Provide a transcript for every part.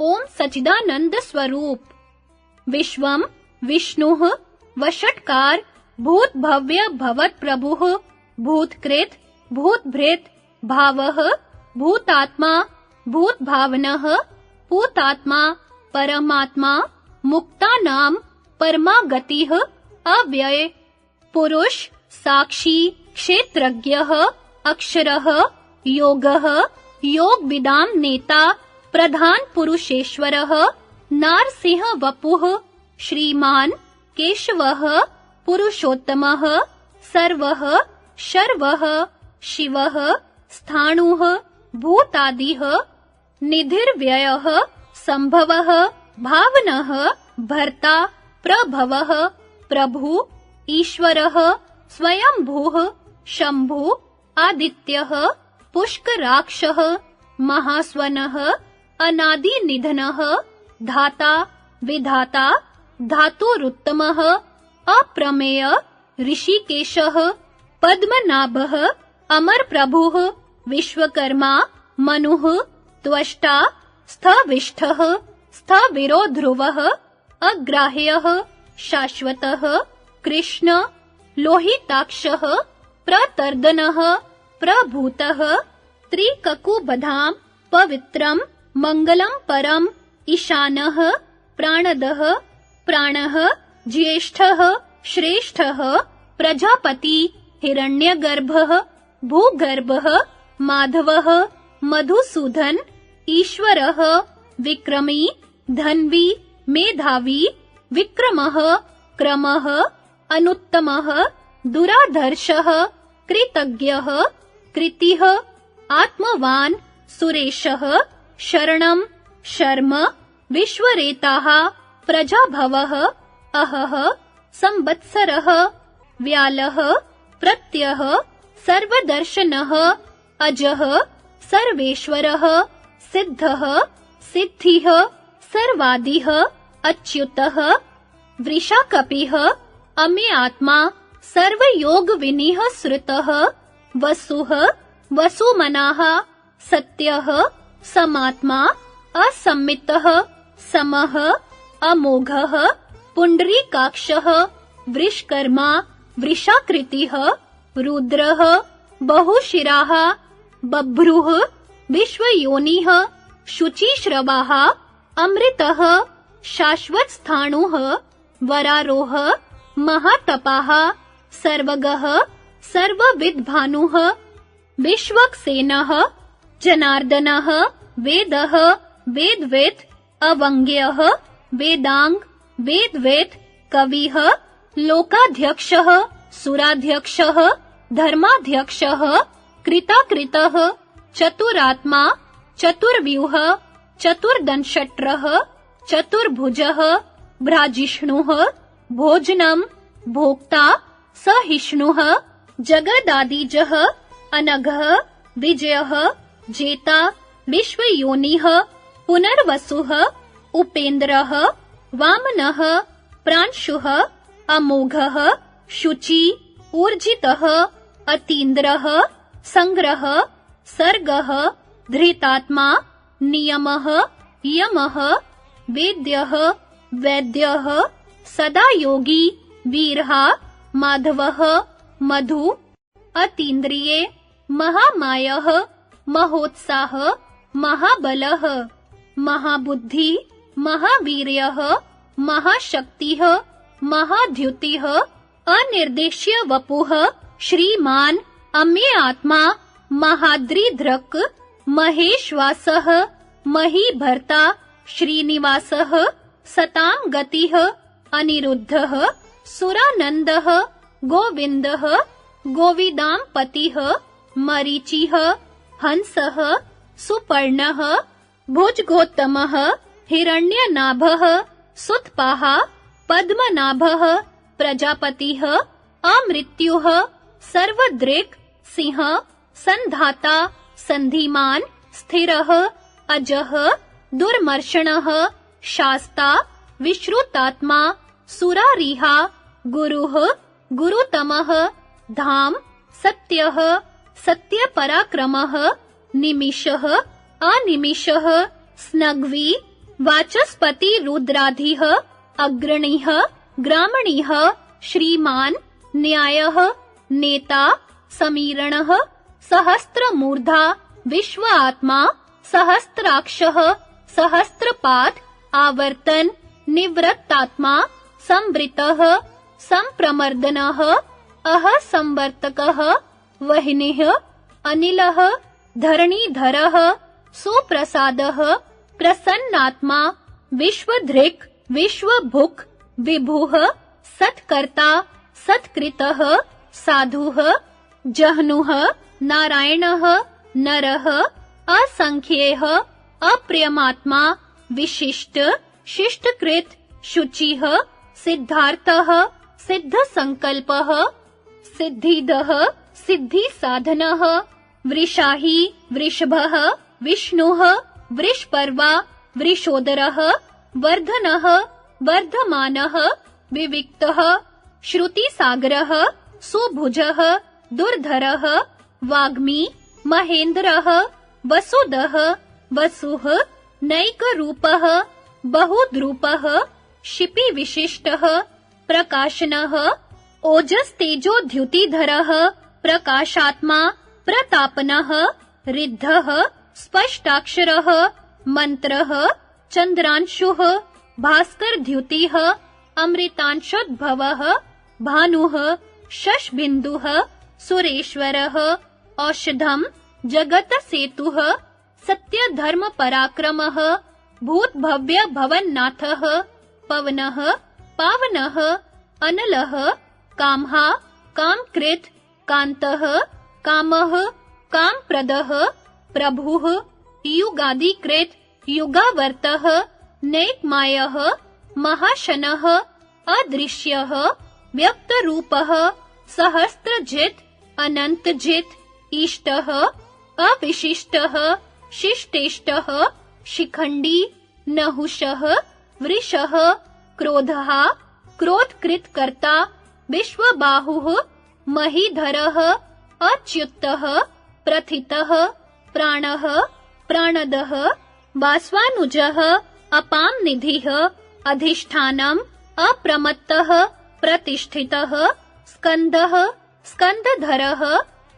ओम सचिदानंद स्वरूप। विश्वम विष्णुः वषट्कार भूत भव्य भवत प्रभुः, भूतकृत भूतभृत भावः, भूतात्मा भूत भावनः पूतात्मा परमात्मा मुक्तानां परमागतिः, अव्यय। पुरुष साक्षी क्षेत्रज्ञः, अक्षरः, योगः, योगविदां नेता प्रधान पुरुषेश्वरः नारसिंह वपुः श्रीमान केशवः पुरुषोत्तमः सर्वः शर्वः शिवः स्थाणुः भूतादिः निधिर्व्ययः संभवः भावनः भर्ता प्रभवः प्रभु ईश्वरः स्वयंभूः शंभु आदित्यः पुष्कराक्षः महास्वनः अनादिनिधनः धाता, विधाता धातुरुत्तमः अप्रमेय, ऋषिकेशः, पद्मनाभः, अमरप्रभुः, विश्वकर्मा, मनुः, त्वष्टा, स्थविष्ठः स्थविरो ध्रुवः अग्राह्यः, शाश्वतः, कृष्ण, लोहिताक्षः, प्रतर्दनः, प्रभूतः त्रिककुबधां पवित्रं मङ्गलं परम् ईशानः प्राणदः प्राणः ज्येष्ठः श्रेष्ठः प्रजापति हिरण्यगर्भः भूगर्भः माधवः मधुसूदन ईश्वरः विक्रमी धन्वी मेधावी विक्रमः क्रमः अनुत्तमः दुराधर्षः कृतज्ञः कृतिः आत्मवान् सुरेशः शरणं शर्म विश्वरेताः प्रजाभवः अहः संवत्सरः व्यालः प्रत्यः सर्वदर्शनः अजः सर्वेश्वरः सिद्धः सिद्धिः सर्वादिः अच्युतः वृषाकपिः अमे आत्मा सर्वयोगविनिः श्रुतः वसुः वसुमनाः सत्यः समात्मा असम्मितः, समः, अमोघः पुण्डरीकाक्षः वृषकर्मा, वृषाकृतिः, रुद्रः, बहुशिराः, बभ्रुः, विश्वयोनिः, शुचिश्रवाः, अमृतः, शाश्वतस्थाणुः वरारोह महातपाः, सर्वगः, सर्वविद्भानुः, विश्वक्सेनः, जनार्दनः वेदः वेदवेत् अवङ्ग्यः वेदाङ्ग वेदवेत् कविः लोकाध्यक्षः सुराध्यक्षः धर्माध्यक्षः कृताकृतः चतुरात्मा चतुर्व्यूह चतुर्दंशट्रः चतुर्भुजः भ्राजिष्णुः भोजनं भोक्ता सहिष्णुः जगदादिजः अनघः विजयः जेता विश्वयोनिः पुनर्वसुः, उपेन्द्रः, वामनः, प्रांशुः, अमोघः, शुचि, ऊर्जितः, अतीन्द्रः, संग्रह, सर्गः, धृतात्मा, नियमः, यमः, वेद्यः, वैद्यः सदा योगी वीरः, माधवः, मधु, अतीन्द्रिये, महामायः, महोत्साह महाबलः, महाबुद्धि, महावीर्यः, महाशक्तिः, महाद्युतिः, अनिर्देश्य वपुः, श्रीमान, अम्ये आत्मा महाद्रिधृक् महेश्वासः, महीभर्ता, श्रीनिवासः सतां गतिः अनिरुद्धः, सुरानन्दः, गोविन्दः गोविदां पतिः मरीचिः, हंसः सुपर्णः, भुजगोत्तमः, हिरण्यनाभः, सुतपाः, पद्मनाभः, प्रजापतिः, अमृत्युः, सर्वदृक्, सिंह, संधाता, संधिमान, स्थिरः, अजः, दुर्मर्षणः, शास्ता, विश्रुतात्मा, सुरारिहा, गुरुः, गुरुतमः, धाम, सत्यः, सत्यपराक्रमः निमिषः, अनिमिषः, स्नग्वी, वाचस्पति रुद्राधिः, अग्रणीः, ग्रामणीः, श्रीमान्, न्यायः, नेता, समीरणः सहस्त्रमूर्धा विश्व आत्मा सहस्त्राक्षः सहस्त्रपाद आवर्तन, निवृत्तात्मा, संवृतः, संप्रमर्दनः अह संवर्तकः वहिनिः, अनिलः धरणीधरः सुप्रसादः, प्रसन्नात्मा, विश्वधृक्, विश्वभुक्, विभुः, सत्कर्ता, सत्कृतः, साधुः, जह्नुः, नारायणः, नरः, असंख्येः, अप्रियमात्मा, विशिष्ट, शिष्टकृत, शुचिः, सिद्धार्थः सिद्धसङ्कल्पः सिद्धिदः, सिद्धिसाधनः। वृषाही, वृषभः, विष्णुः, वृषपर्वा, वृषोदरः, वर्धनः, वर्धमानः, विविक्तः, श्रुतिसागरः, सुभुजः, दुर्धरः, वाग्मी महेन्द्रः वसुदः वसुः, नैकरूपः, बहुद्रूपः शिपिविशिष्टः प्रकाशनः, ओजस्तेजोद्युतिधरः, प्रकाशात्मा प्रतापनः, रिद्धः, स्पष्टाक्षरः मन्त्रः चन्द्रांशुः भास्करद्युतिः अमृतांशोद्भवः, भानुः शशबिन्दुः सुरेश्वरः, औषधम्, जगतसेतुः, सत्यधर्मपराक्रमः भूतभव्यभवन्नाथः पवनः, पावनः, अनलः, काम्हा, कामकृत्, कान्तः कामः, कामप्रदः, प्रभुः, युगादिकृत्, युगावर्तः नैकमायः महाशनः, अदृश्यः, व्यक्तरूपः, सहस्त्रजित्, अनन्तजित्, इष्टः, अविशिष्टः, शिष्टेष्टः, शिखण्डी, नहुषः, वृषः, क्रोधः, क्रोधकृत्कर्ता, विश्वबाहुः, महीधरः अच्युतः प्रथितः प्राणः प्राणदः वास्वानुजः अपां निधिः अधिष्ठानम् अप्रमत्तः प्रतिष्ठितः स्कन्दः स्कन्दधरः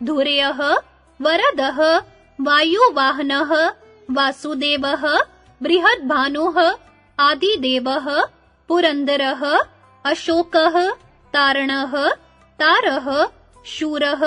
धुर्यः वरदः वायुवाहनः वासुदेवः बृहद्भानुः आदिदेवः पुरन्दरः अशोकः तारणः तारः शूरः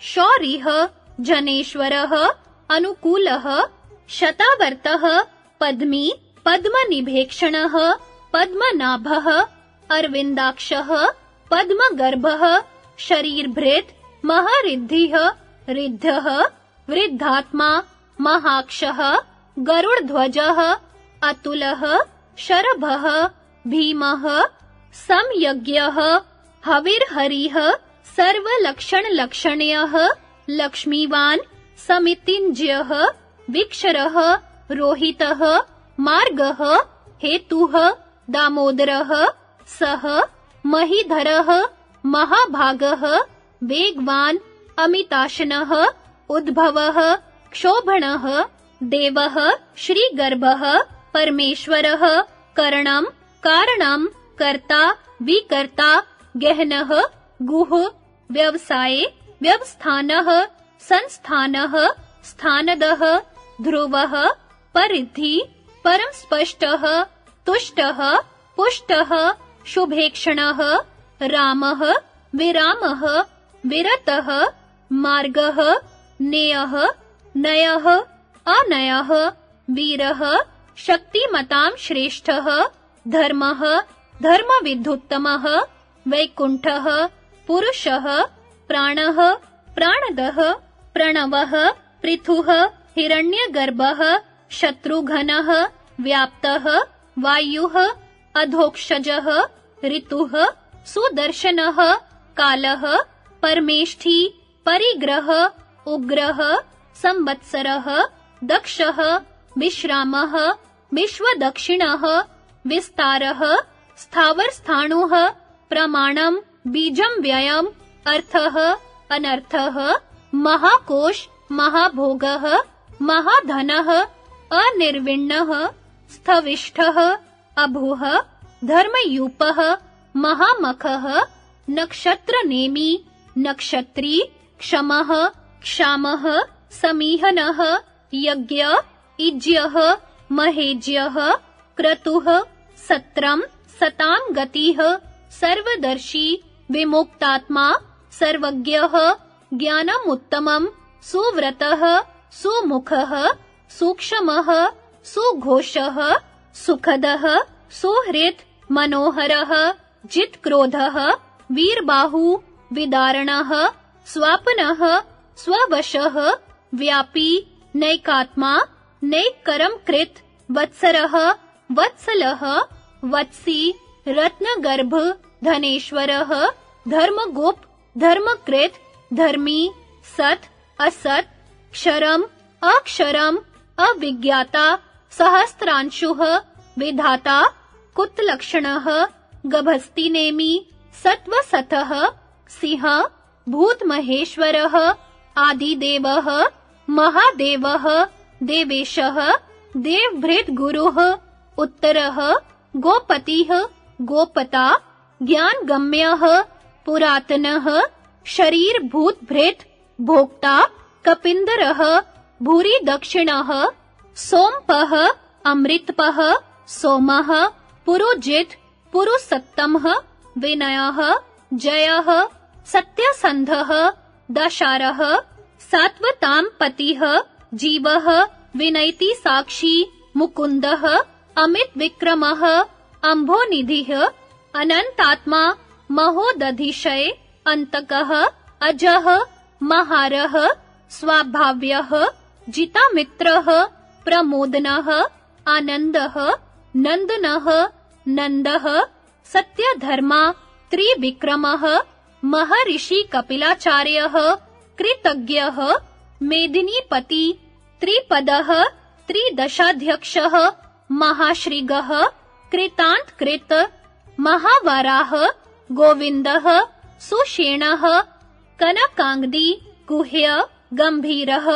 शौरिः जनेश्वरः, अनुकूलः, शतावर्तः, पद्मी, पद्मनिभेक्षणः, पद्मनाभः अरविन्दाक्षः पद्मगर्भः, शरीरभृत्, महरिद्धिः, रिद्धः, वृद्धात्मा, महाक्षः, गरुडध्वजः, अतुलः, शरभः, भीमः, संयज्ञः, हविर्हरिः सर्वलक्षणलक्षण्यः, लक्ष्मीवान्, समितिञ्ज्यः, विक्षरः, रोहितः, मार्गः, हेतुः, दामोदरः, सः, महीधरः, महाभागः, वेगवान्, अमिताशनः, उद्भवः, क्षोभणः, देवः, श्रीगर्भः, परमेश्वरः करणम् कारणम् कर्ता, विकर्ता, गहनः, गुह व्यवसाये व्यवस्थानः संस्थानः स्थानदः ध्रुवः परिधि परम स्पष्टः तुष्टः पुष्टः शुभेक्षणः रामः विरामः विरतः मार्गः नेयः नयः अनयः वीरः शक्तिमतां श्रेष्ठः धर्मः धर्मविद्धुत्तमः वैकुण्ठः पुरुषः प्राणः, प्राणदः, प्रणवः, पृथुः, हिरण्यगर्भः, शत्रुघ्नः, व्याप्तः, वायुः, अधोक्षजः, ऋतुः, सुदर्शनः, कालः, परमेष्ठी, परिग्रह, उग्रः, संवत्सरः, दक्षः, विश्रामः, विश्वदक्षिणः, विस्तारः, स्थावरस्थाणुः, प्रमाणम् बीजं व्ययम्, अर्थः, अनर्थः, महाकोश, महाभोगः, महाधनः, अनिर्विण्णः, स्थविष्ठः, अभुः, धर्मयूपः, महामखः, नक्षत्रनेमि, नक्षत्री, क्षमः, क्षामः, समीहनः, यज्ञ, इज्यः, महेज्यः, क्रतुः सत्रम् सतां गतिः, सर्वदर्शी विमुक्तात्मा, सर्वज्ञः, ज्ञानमुत्तमम्, सुव्रतः, सुमुखः, सूक्ष्मः, सुघोषः, सुखदः, सुहृत्, मनोहरः, जित्क्रोधः, वीरबाहु, विदारणः, स्वापनः, स्ववशः, व्यापी, नैकात्मा, नैकरं कृत, वत्सरः, वत्सलः, वत्सी, रत्नगर्भ, धनेश्वरः धर्मगुप धर्मकृत, धर्मी, सत, असत, क्षरम, अक्षरम, अविज्ञाता, सहस्त्रांशुः, विधाता, कुत्लक्षणः, गभस्तिनेमि सत्वसतः सिंह, भूतमहेश्वरः, आदिदेवः, महादेवः, देवेशः, देवभृद्गुरुः, उत्तरः, गोपतिः, गोपता, ज्ञानगम्यः पुरातनः शरीरभूतभृत् भोक्ता कपिन्दरः, भूरि दक्षिणः, सोमपः, अमृतपः, सोमः, पुरुजित्, पुरुसत्तमः, विनयः, जयः, सत्यसन्धः, दशारः सात्वतां पतिः जीवः विनैति साक्षी, मुकुन्दः अमित विक्रमः अम्भोनिधिः, अनन्तात्मा महोदधिशय अन्तकः, अजः, महारः, स्वाभाव्यः, जितामित्रः, प्रमोदनः, आनन्दः, नन्दनः, नन्दः, सत्यधर्मा, त्रिविक्रमः, महर्षि कपिलाचार्यः, कृतज्ञः, मेदिनीपति, त्रिपदः, त्रिदशाध्यक्षः, महाश्रीगः कृतान्तकृत महावराः गोविन्दः सुषेणः कनकाङ्गी गुह्य गम्भीरः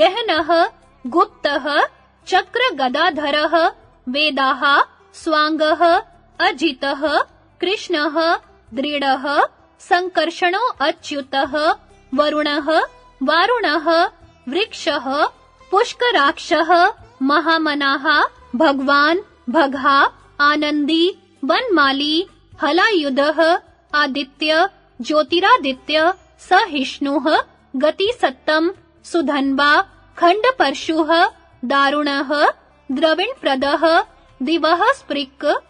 गहनः गुप्तः चक्रगदाधरः वेदाः स्वाङ्गः अजितः कृष्णः दृढः सङ्कर्षणो अच्युतः वरुणः वारुणः वृक्षः पुष्कराक्षः महामनाः भगवान् भगहा आनन्दी वनमाली हलायुधः आदित्य, ज्योतिरादित्य सहिष्णुः गतिसत्तम्, सुधन्वा, खण्डपरशुः, दारुणः, द्रविणप्रदः, दिवः स्पृक्,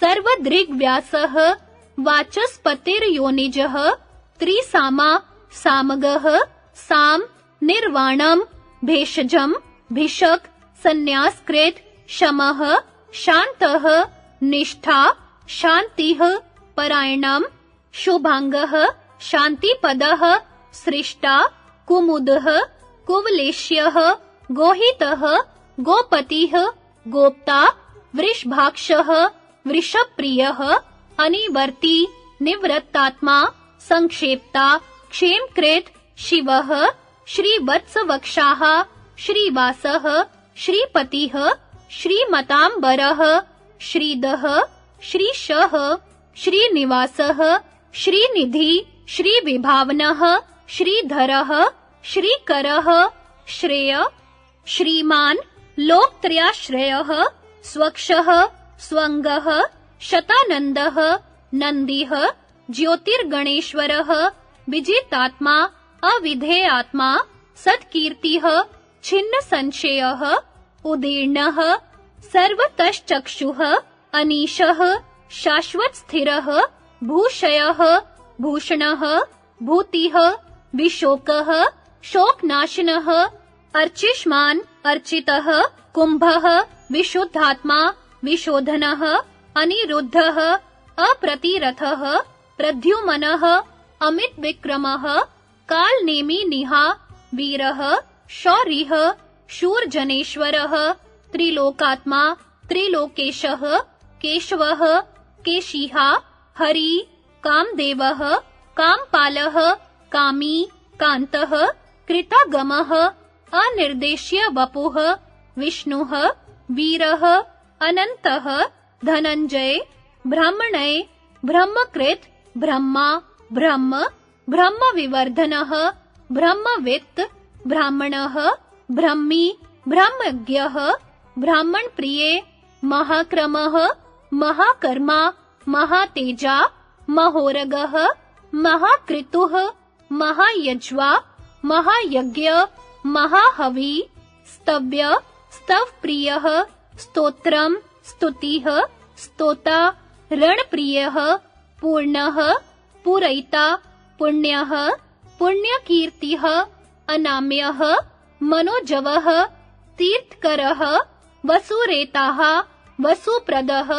सर्वदृग्व्यासः, वाचस्पतिर्योनिजः, त्रिसामा, सामगः, साम, निर्वाणम्, भेषजम्, भिषक्, सन्न्यासकृत, शमः, शान्तः, निष्ठा शान्तिः परायणम् शुभाङ्गः, शान्तिपदः, सृष्टा, कुमुदः, कुवलेश्यः, गोहितः, गोपतिः, गोप्ता, वृषभाक्षः, वृषप्रियः, अनिवर्ती, निवृत्तात्मा, संक्षेप्ता, क्षेमकृत, शिवः, श्रीवत्सवक्षाः, श्रीवासः, श्रीपतिः, श्रीमताम्बरः, श्रीदः श्रीशः श्रीनिवासः श्रीनिधि श्रीविभावनः श्रीधरः श्रीकरः श्रेय, श्रीमान्, लोकत्रयाश्रयः, स्वक्षः, स्वङ्गः, शतानन्दः, नन्दिः, ज्योतिर्गणेश्वरः, विजितात्मा, अविधेयात्मा, सत्कीर्तिः, छिन्नसंशयः, उदीर्णः, सर्वतश्चक्षुः अनीशः, शाश्वतस्थिरः, भूषयः, भूषणः, भूतिः, विशोकः, शोकनाशनः, अर्चिष्मान्, अर्चितः, कुम्भः, विशुद्धात्मा, विशोधनः, अनिरुद्धः, अप्रतिरथः, प्रद्युमनः, अमितविक्रमः, कालनेमि निहा, वीरः, शौरिः, शूरजनेश्वरः, त्रिलोकात्मा, त्रिलोकेशः केशवः, केशिहा, हरि, कामदेवः, कामपालः, कामी, कान्तः, कृतागमः, अनिर्देश्य वपुः, विष्णुः, वीरः, अनन्तः, धनञ्जय, ब्राह्मणय, ब्रह्मकृत्, ब्रह्मा, ब्रह्म, ब्रह्मविवर्धनः, ब्रह्मवित्, ब्राह्मणः, ब्रह्मी, ब्रह्मज्ञः, ब्राह्मणप्रिये, महाक्रमः महाकर्मा, महातेजा, महोरगः, महाकृतुः, महायज्वा, महायज्ञ, महाहवि, स्तव्य, स्तवप्रियः स्तोत्रम् स्तुतिः, स्तोता, रणप्रियः, पूर्णः पूरयिता पुण्यः, पुण्यकीर्तिः, अनाम्यः, मनोजवः, तीर्थकरः, वसुरेताः, वसुप्रदः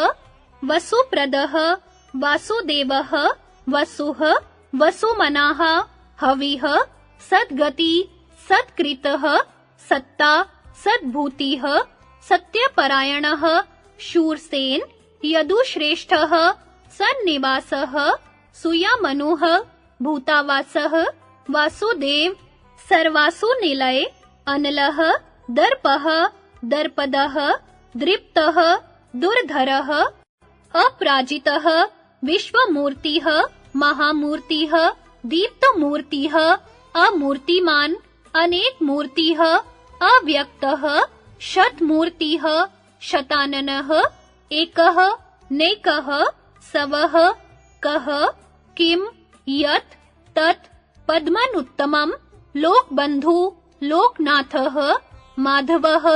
वसुप्रदः, वासुदेवः, वसुः, वसुमनाः, हविः, सद्गति, सत्कृतः, सत्ता, सद्भूतिः, सत्यपरायणः, शूरसेन, यदुश्रेष्ठः, सन्निवासः, सुयामनुः, भूतावासः, वासुदेव सर्वासु निलय अनलः, दर्पः, दर्पदः, दृप्तः, दुर्धरः। अपराजितः, विश्वमूर्तिः, महामूर्तिः, दीप्तमूर्तिः, अमूर्तिमान् अनेक मूर्तिः अव्यक्तः शतमूर्तिः शताननः, एकः, नैकः, सवः, कः, किं, यत्, तत् पद्मनुत्तमं लोकबन्धु, लोकनाथः, माधवः,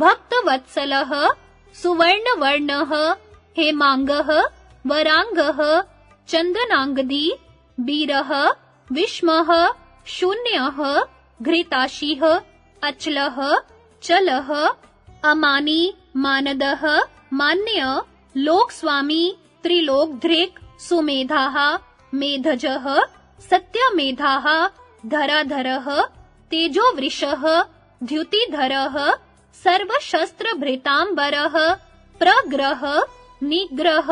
भक्तवत्सलः, सुवर्णवर्णः हेमाङ्गः, वराङ्गः, चन्दनाङ्गदी वीरः विष्मः, शून्यः, घृताशिः, अचलः, चलः, अमानी, मानदः, मान्य, लोकस्वामी, त्रिलोकधृक्, सुमेधाः, मेधजः, सत्यमेधाः, धराधरः, तेजोवृषः, द्युतिधरः, सर्वशस्त्रभृताम्बरः, प्रग्रह निग्रह,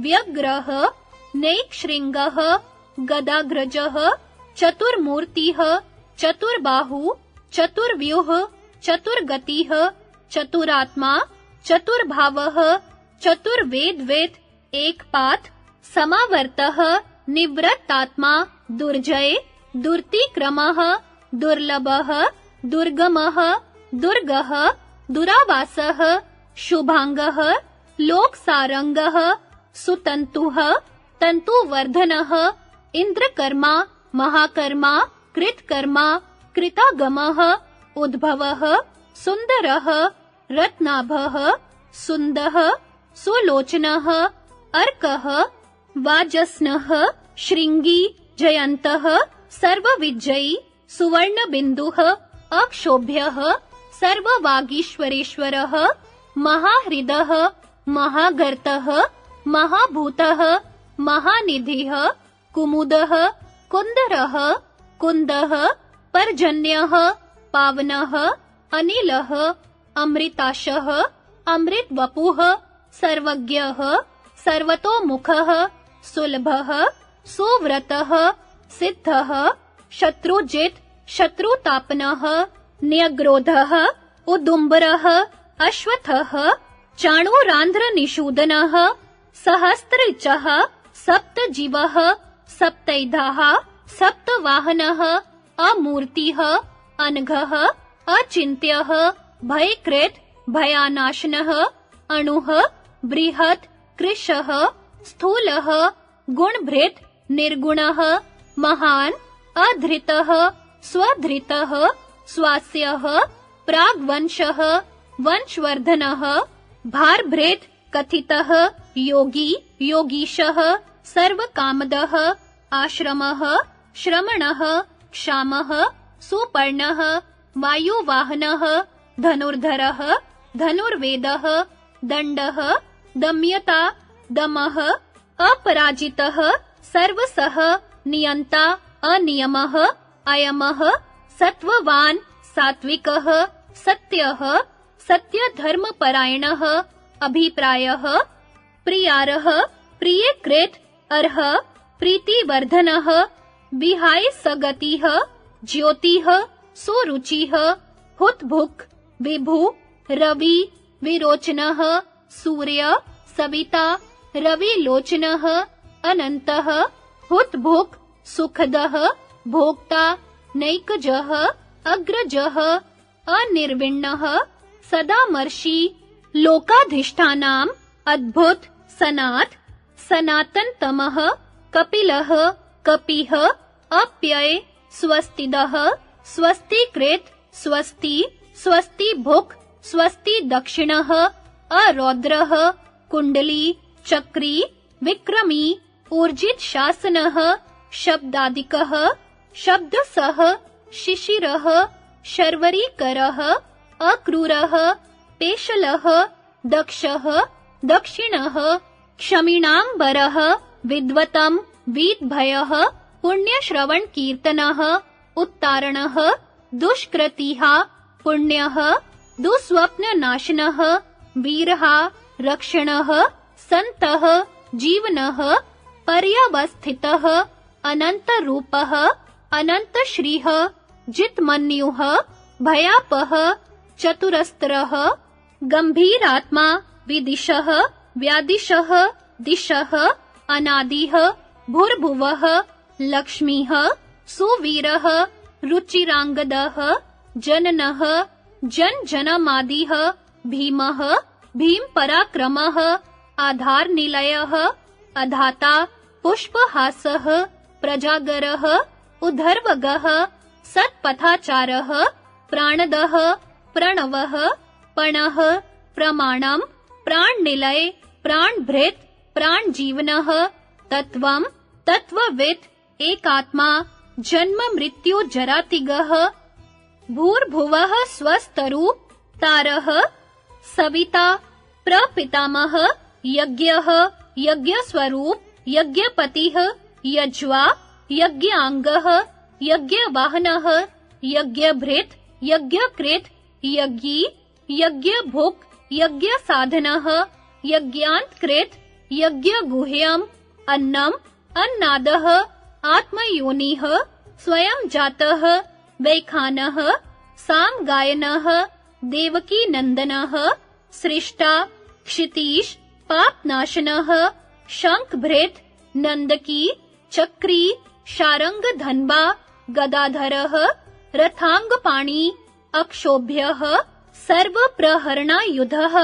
व्यग्रह नैक्शृङ्गः गदाग्रजः, चतुर्मूर्तिः, चतुर्बाहु, चतुर्व्यूह, चतुर्गतिः, चतुरात्मा, चतुर्भावः, चतुर्वेदवेद, एकपात, समावर्तः, निवृत्तात्मा, दुर्जय, दुर्तिक्रमः, दुर्लभः, दुर्गमः, दुर्गः, दुरावासः, शुभाङ्गः लोकसारङ्गः सुतन्तुः, तन्तुवर्धनः, इन्द्रकर्मा, महाकर्मा, कृतकर्मा, कृतागमः, उद्भवः, सुन्दरः, रत्नाभः, सुन्दः, सुलोचनः, अर्कः, वाजस्नः, शृङ्गी, जयन्तः, सर्वविजयी, सुवर्णबिन्दुः, अक्षोभ्यः, सर्ववागीश्वरेश्वरः, महाहृदः महागर्तः, महाभूतः, महानिधिः, कुमुदः कुन्दरः कुन्दः पर्जन्यः, पावनः, अनिलः, अमृताशः, अमृतवपुः, सर्वज्ञः, सर्वतोमुखः, सुलभः, सुव्रतः, सिद्धः, शत्रुजित्, शत्रुतापनः, न्यग्रोधः, उदुम्बरः अश्वत्थः चाणूरान्ध्रनिषूदनः सहस्त्रचः सप्तजीवः सप्तैधाः सप्तवाहनः अमूर्तिः अनघः अचिन्त्यः भयकृत् भयानाशनः अणुः बृहत् कृशः स्थूलः गुणभृत् निर्गुणः महान् अधृतः स्वधृतः स्वास्यः प्राग्वंशः वंशवर्धनः भारभृत् कथितः योगी, योगीशः, सर्वकामदः, आश्रमः, श्रमणः, क्षामः, सुपर्णः, वायुवाहनः, धनुर्धरः, धनुर्वेदः, दण्डः, दम्यता, दमः, अपराजितः, सर्वसः, नियन्ता, अनियमः, अयमः, सत्त्ववान् सात्विकः सत्यः सत्यधर्मपरायणः, अभिप्रायः, प्रियारः, प्रियकृत्, अर्ह, प्रीतिवर्धनः, विहाय सगतिः, ज्योतिः, सुरुचिः, हुतभुक्, विभु, रवि, विरोचनः, सूर्य, सविता, रविलोचनः, अनन्तः, हुतभुक्, सुखदः, भोक्ता, नैकजः, अग्रजः, अनिर्विण्णः सदामर्षि लोकाधिष्ठानाम् अद्भुत सनाथ सनातनतमः कपिलः कपिः अप्यय स्वस्तिदः स्वस्तिकृत स्वस्ति स्वस्ति भुक् स्वस्ति दक्षिणः अरौद्रः कुण्डली चक्री विक्रमी ऊर्जित शासनः शब्दादिकः शब्दसः शिशिरः शर्वरीकरः अक्रूरः पेशलः दक्षः दक्षिणः क्षमिणाम्बरः विद्वतं वीद्भयः पुण्यश्रवणकीर्तनः उत्तारणः दुष्कृतिः पुण्यः दुःस्वप्ननाशनः वीरः रक्षणः सन्तः जीवनः पर्यवस्थितः अनन्तरूपः अनन्तश्रीः जितमन्युः भयापः चतुरस्त्रः, गम्भीरात्मा, विदिशः, व्यादिशः, दिशः, अनादिः, भूर्भुवः, लक्ष्मीः, सुवीरः, रुचिराङ्गदः, जननः, जनजनमादिः, भीमः, भीमपराक्रमः, आधारनिलयः, अधाता, पुष्पहासः, प्रजागरः, उधर्वगः, सत्पथाचारः, प्राणदः प्रणवः, पणः, प्रमाणम्, प्राणनिलय, प्राणभृत्, प्राणजीवनः, तत्त्वम्, तत्त्ववित्, एकात्मा, जन्म, मृत्यु, जरातिगः, भूर्भुवः स्वस्तरु तारः, सविता, प्रपितामह, यज्ञः, यज्ञस्वरूप, यज्ञपतिः, यज्वा, यज्ञाङ्गः, यज्ञवाहनः, यज्ञभृत्, यज्ञकृत् यज्ञी यज्ञभुक् यज्ञसाधनः यज्ञान्तकृत् यज्ञगुह्यम्, अन्नम्, अन्नादः, आत्मयोनिः स्वयं जातः वैखानः, सामगायनः, देवकीनन्दनः, सृष्टा, क्षितीश, पापनाशनः शङ्खभृत् नन्दकी चक्री शारङ्गधन्वा गदाधरः रथाङ्गपाणि अक्षोभ्यः सर्वप्रहरणायुधः।